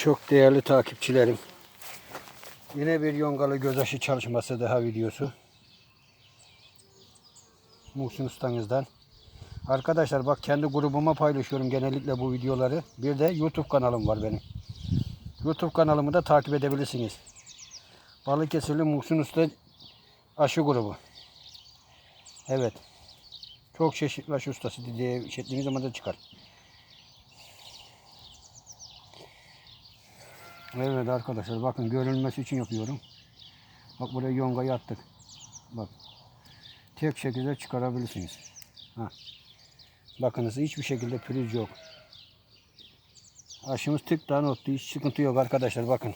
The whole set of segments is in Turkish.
Çok değerli takipçilerim. Yine bir yongalı gözaşı çalışması daha videosu. Muhsin Usta'nızdan. Arkadaşlar bak kendi grubuma paylaşıyorum genellikle bu videoları. Bir de YouTube kanalım var benim. YouTube kanalımı da takip edebilirsiniz. Balıkesirli Muhsin Usta aşı grubu. Evet. Çok çeşitli aşı ustası diye işlettiğiniz zaman da çıkar. Evet arkadaşlar bakın görülmesi için yapıyorum. Bak buraya yongayı attık. Bak. Tek şekilde çıkarabilirsiniz. Ha. Bakınız hiçbir şekilde pürüz yok. Aşımız tıktan ottu. Hiç sıkıntı yok arkadaşlar bakın.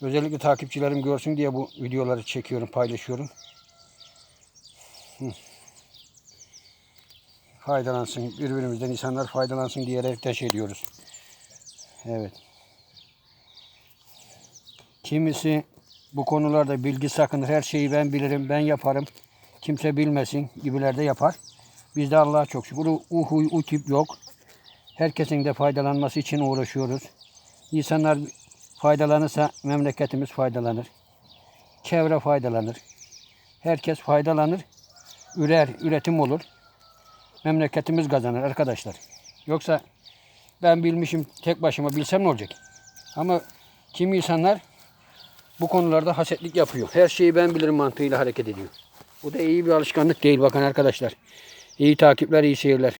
Özellikle takipçilerim görsün diye bu videoları çekiyorum, paylaşıyorum. Hı. Faydalansın, birbirimizden insanlar faydalansın diyerek de şey diyoruz. Evet. Kimisi bu konularda bilgi sakınır. Her şeyi ben bilirim, ben yaparım. Kimse bilmesin gibiler de yapar. Bizde Allah'a çok şükür o huy, o tip yok. Herkesin de faydalanması için uğraşıyoruz. İnsanlar faydalanırsa memleketimiz faydalanır. Çevre faydalanır. Herkes faydalanır. Ürer, üretim olur. Memleketimiz kazanır arkadaşlar. Yoksa ben bilmişim tek başıma bilsem ne olacak? Ama kim insanlar bu konularda hasetlik yapıyor. Her şeyi ben bilirim mantığıyla hareket ediyor. Bu da iyi bir alışkanlık değil bakın arkadaşlar. İyi takipler, iyi seyirler.